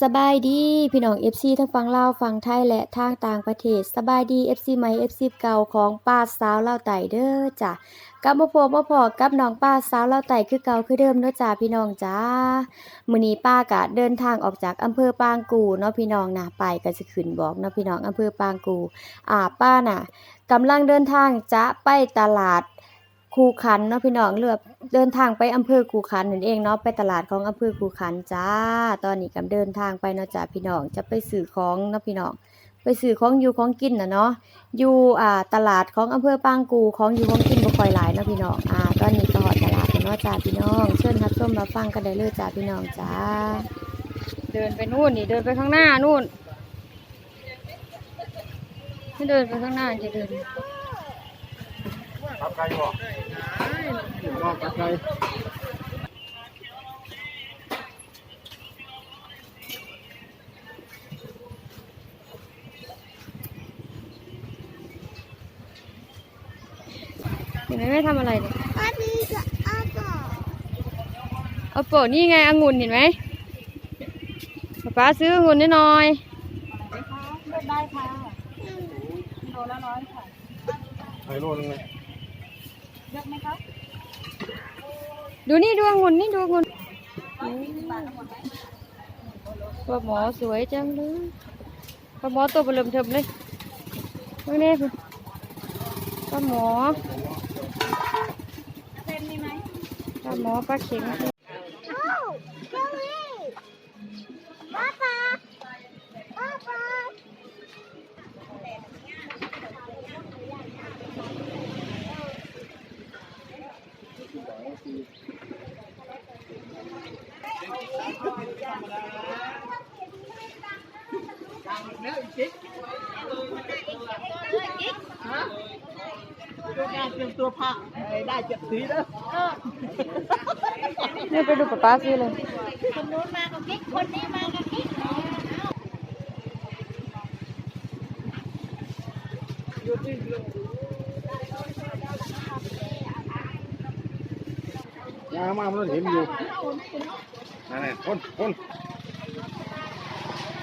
สบายดี พี่น้อง FC ทั้งฝั่งลาฟังไทยและทางต่างประเทศ สบายดี FC ใหม่ FC เก่าของป้าสาวเล่าไต่เด้อจ้ะกลับมาพบมาพอกับน้องป้าสาวเล่าไต่คือเก่าคือเดิมเด้อจ้าพี่น้องจ้ามื้อนี้ป้าก็เดินทางออกจากอำเภอปางกูเนาะพี่น้องนะไปก็สิขึ้นบอกเนาะพี่น้องอำเภอปางกู อ่าป้าน่ะกำลังเดินทางจะไปตลาด คูขันเนาะพี่น้องเลือกเดินทางไปอำเภอคูขันนั่นเองเนาะไปตลาดของอำเภอคูขันจ้า ตอนนี้กำเดินทางไปเนาะจ้าพี่น้องจะไปซื้อของเนาะพี่น้องไปซื้อของอยู่ของกินนะเนาะอยู่อ่าตลาดของอำเภอปางกูของอยู่ของกินบ่ค่อยหลายเนาะพี่น้องอ่าตอนนี้ก็ฮอดตลาดแล้วเนาะจ้าพี่น้องเชิญรับชมรับฟังกันได้เลยจ้าพี่น้องจ้า เดินไปนู่นนี่เดินไปข้างหน้านู่นให้เดินไปข้างหน้าจะเดิน ครับไก่บ่บ่กับไก่เห็นไหมไม่ทำอะไรเลยอันนี้ก็อันต่อเอาโปะนี่ไงองุ่นเห็นไหมป๊าป๊าซื้อองุ่นนิดหน่อยได้ค่ะโลละร้อยค่ะไก่โลนึงเลย เยอะไหมคะดูนี่ดูองุ่นนี่ดูองุ่นปลาหมอสวยจังเลยปลาหมอตัวเบลมเทิมเลยตรงนี้คุณปลาหมอเต็มมีไหมปลาหมอปลาเข็ง ดูการเตรียมตัวผักได้เจ็ดสีแล้วนี่ไปดูป๊าป๊าซื้อเลยคนนู้นมากับกิ๊กคนนี้มากับกิ๊กยางมามันเห็นอยู่นั่นแหละคนคน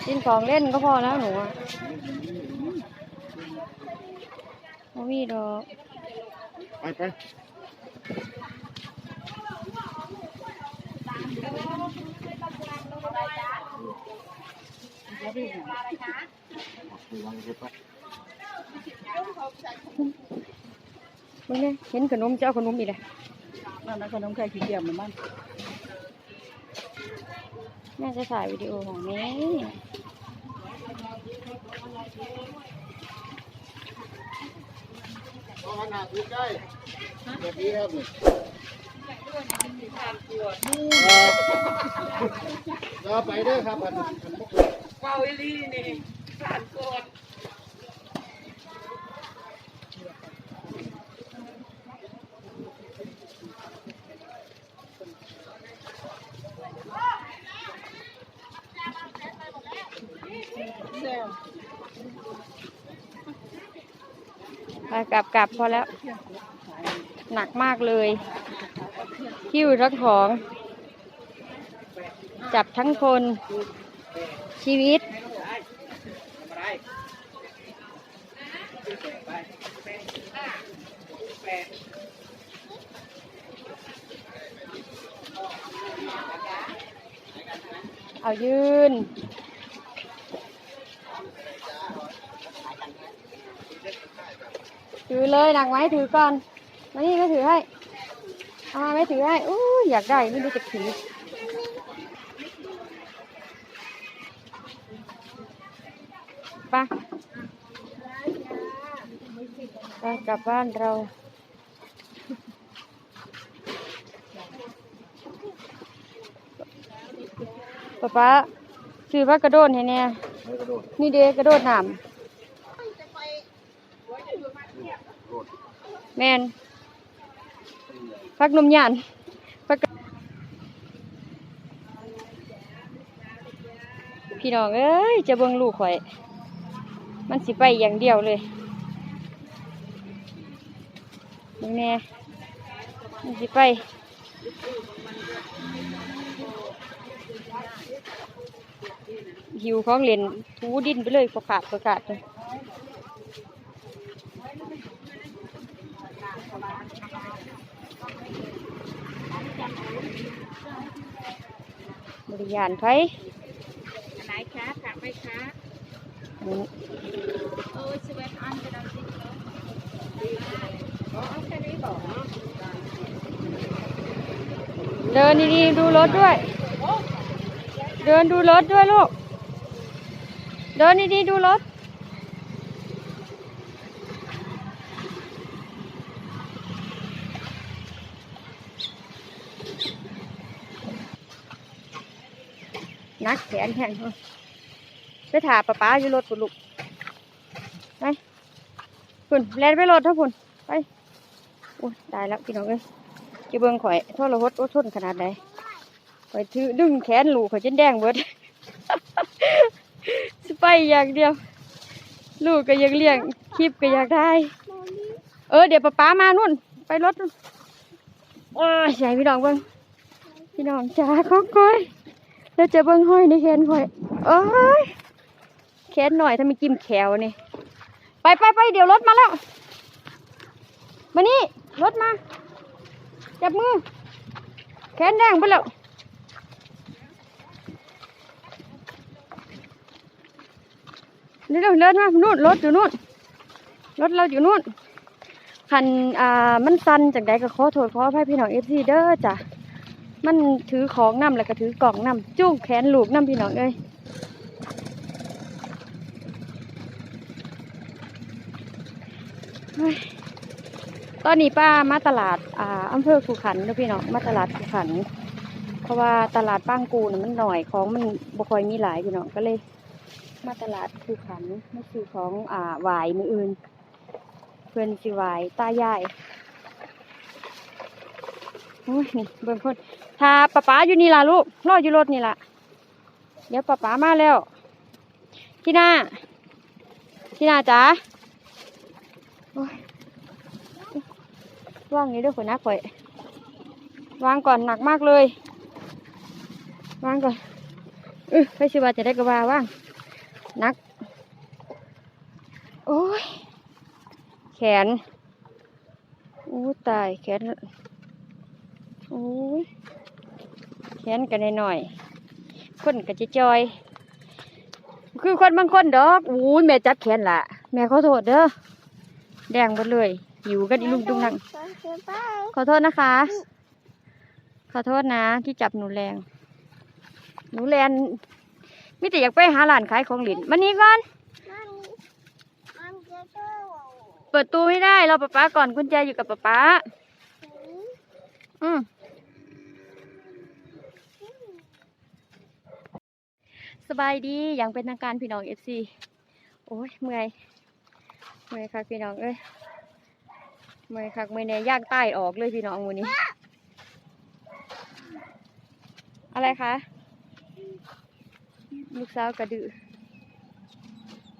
กินของเล่นก็พอแล้วหนูอะไม่มีดอกไปไปมึงเนี่ยเห็นขนมจะเอาขนมอีกเลยนั่นนะขนมไข่ขี้เกียจเหมือนมัน แม่จะถ่ายวิดีโอของแม่ขนาดใกล้แบบนี้ครับนี่เราไปเด้อครับอันอันพวกเป้าอีลี่นี่ผ่านกด กลับกลับพอแล้ว หนักมากเลยหิ้วทั้งของ จับทั้งคน ชีวิต เอายืน ถือเลยหนักไหมถือก่อนมานี่ก็ถือให้ เอามาไม่ถือให้อู้ยอยากได้ไม่รู้จะถือไปไปกลับบ้านเราป๊าป๊าซื้อว่ากระโดดให้เนี่ยไม่กระโดดนี่เด้กระโดดน้ำ แมนพักนมยานพักพี่น้องเอ้ย จะเบิ่งลูกข่อย มันสิไปอย่างเดียวเลยนี่แน่มันสิไปหิวของเล่นทูดิ้นไปเลยประกาศประกาศเลย บริยานไฟไหนคะถามไหมคะอันนี้เออสเวนอันจะได้สิอ๋อแค่ะเดินดีๆดูรถด้วย เดินดูรถด้วยลูก เดินดีๆดูรถ นักแขนแข็งไปถาป้าป้าอยู่รถปุ่นลูกไปปุ่นแลนไปรถเท่าปุ่นไปโอ้ยตายแล้วพี่น้องเอ้ยจะเบิ่งข่อยโทษรถโอ้ทนขนาดไหนข่อยถือดึงแขนลูกข่อยจนแดงเบิดสไปอย่างเดียว ลูกก็อยากเลี้ยงคลิปก็อยากได้ เออเดี๋ยวป้าป้ามานู่น ไปรถโอ้ยใหญ่พี่น้องเบิ่งพี่น้องจ้าขอก้อย แล้วจะเบิ่งห้อยในแขนข่อยโอ้ยแขนหน่อยถ้าไม่จิ้มแขวนี่ ไปไปไปเดี๋ยวรถมาแล้ว มานี่ รถมา จับมือ แขนแดงไปแล้วเร็วเดินมานู่นรถอยู่นู่น รถเราอยู่นู่นคันอ่ามันสันจากใดก็ขอโทษขออภัยพี่น้องเอฟซีเด้อจ้ะ มันถือของนำแล้วก็ถือกล่องนำจูงแขนลูกนำพี่น้องเอ้ยตอนนี้ป้ามาตลาดอ่าอำเภอขุขันเด้อพี่น้องมาตลาดขุขัน เพราะว่าตลาดป้างกูน่ะมันหน่อยของมันบ่ค่อยมีหลายพี่น้องก็เลย มาตลาดขุขันมาซื้อของอ่าหวายมืออื่น เพื่อนสิหวายตายายโอ้ยนี่เบิ่งคน ถ้าป้าป๋าอยู่นี่ล่ะลูกรออยู่รถนี่ล่ะ เดี๋ยวป้าป๋ามาแล้วที่หน้าที่หน้าจ๋าว่างนี้ด้วยคนนักข่อยวางก่อนหนักมากเลย วางก่อนเออใครสิว่าจะได้กระบาว่างหนัก โอ้ย แขนโอ้ตายแขนโอ้ย แขนกันหน่อยคนก็จะจอย คือคนบางคนดอกอู้ยแม่จับแขนละแม่ขอโทษเด้อแดงหมดเลยหิวกันอีลุงตุงนังขอโทษนะคะ ขอโทษนะที่จับหนูแรง หนูแลนมิแต่อยากไปหาร้านขายของหลินมานี่ก่อนเปิดตู้ไม่ได้เราป๊าป๊าก่อนกุญแจอยู่กับป๊าป๊าอืม สบายดีอย่างเป็นทางการพี่น้องเอฟซีโอ้ยเมื่อยเมื่อยค่ะพี่น้องเอ้ยเมื่อยค่ะเมื่อยแน่ย่างใต้ออกเลยพี่น้องวันนี้ อะไรคะลูกสาวกระดือ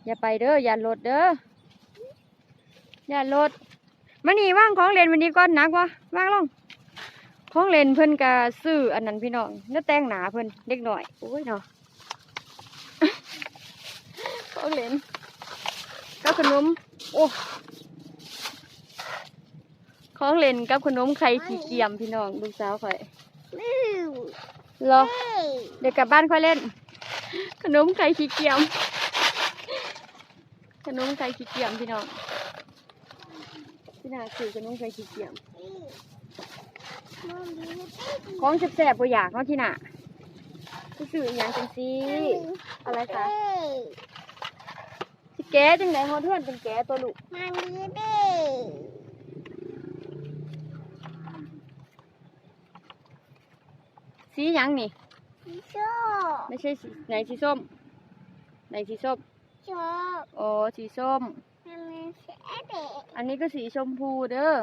อย่าไปเด้ออย่าลดเด้ออย่าลดมานี่ว่างของเล่นวันนี้ก่อนหนักวะว่างลงของเล่นเพิ่อนกะซื้ออันนั้นพี่น้องแล้วแตงหนาเพิ่อนเด็กหน่อยโอ้ยเนาะ ของเล่นกับขนม โอ้ของเล่นกับขนมไข่ขี้เกียมพี่น้องลูกสาวข่อยเหรอเดี๋ยวกลับบ้านค่อยเล่น ขนมไข่ขี้เกียม ขนมไข่ขี้เกียมพี่น้องพี่นาซื้อขนมไข่ขี้เกียมของแซ่บๆบ่อยากเนาะที่น่ะที่ซื้ออหย่างจังซีอะไรคะสิ แกะจังไหนฮอดเทือนเป็นแกะตัวลูกมันดีดิสีหยังนี่ชอบไม่ใช่สีไหนสีส้ม ไหนสีส้มชอบโอ้สีส้ม มันเป็นแอปเปิ้ลอันนี้ก็สีชมพูเด้อ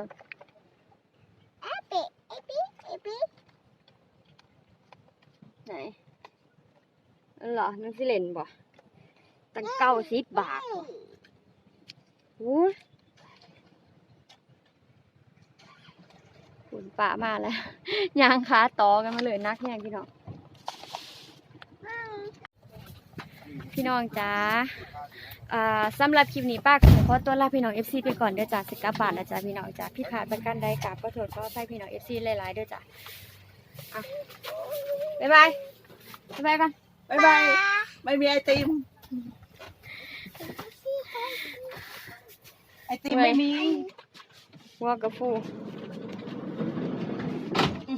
แอปเปิ้ลแอปเปิ้ลแอปเปิ้ลไหนอันเหรอนังสิเล่นบ่ ตั้งเก้าสิบบาทโอ้ยคุณป่ามาแล้ว ยางขาต่อกันมาเลยนักแห้งพี่น้อง พี่น้องจ้าสำหรับคลิปนี้ป้าขอขอตัวลาพี่น้อง FC ไปก่อนเด้อจ้าสิกลับาทแล้วจ้าพี่น้องจ้าพี่ขาดประกันใดกราบขอโทษขออภัยพี่น้อง FC หลายๆเด้อจ้าบ๊ายบายบ๊ายบายกันบ๊ายบายไม่มีไอติม ไอติมไม่มีวัวกับฟู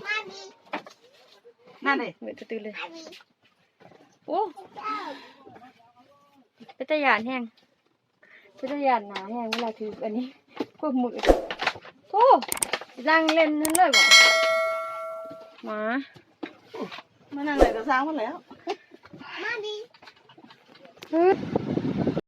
มาดีนั่นเลยเหมือนตื่นเลยมาดีโอ้เป็นตะยานแห้งเป็นตะยานหนาแห้งเวลาถืออันนี้พวกมือโอ้ร่างเล่นนั่นเลยบ่หมามานั่งเลยก็สร้างมาแล้ว มาดีฮึด